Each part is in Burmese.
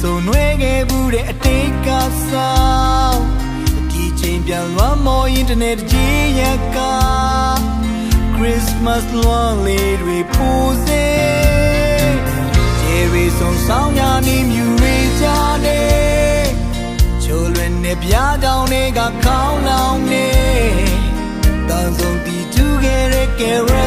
ဆုံနှွေးခဲ့ဘူးတဲ့အတိတ်ကဆောင်အကြည့်ချင်းပြန်လွှမ်းမော်ရင်တနေ့တကြီးရက Christmas lonely တွေပူစေခြေရီဆုံးဆောင်ညာနေမြူရီကြနေချိုလွင်နေပြားတောင်းတွေကခေါင်းလောင်နေတန်ဆုံးတီတူခဲ့တဲ့ Carol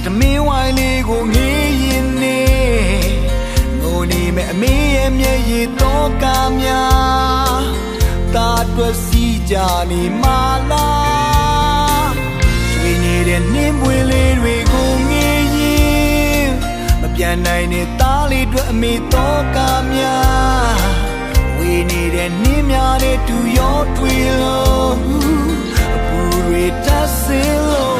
တဲ့သမင်းဝိုင်းလေးကိုငေးရင်နေငိုနေမဲ့အမေရဲ့မျက်ရည်တော့ကများတာတွက်စီကြနေမလားရွှေနေတဲ့နှင်းပွေလေးတွေကိုငေးရင်မပြန်နိုင်တဲ့သားလေးအတွက်အမေတော့ကများဝေနေတဲ့နှင်းများတဲ့တူရောတွေ့လို့အပူတွေတက်စင်လို့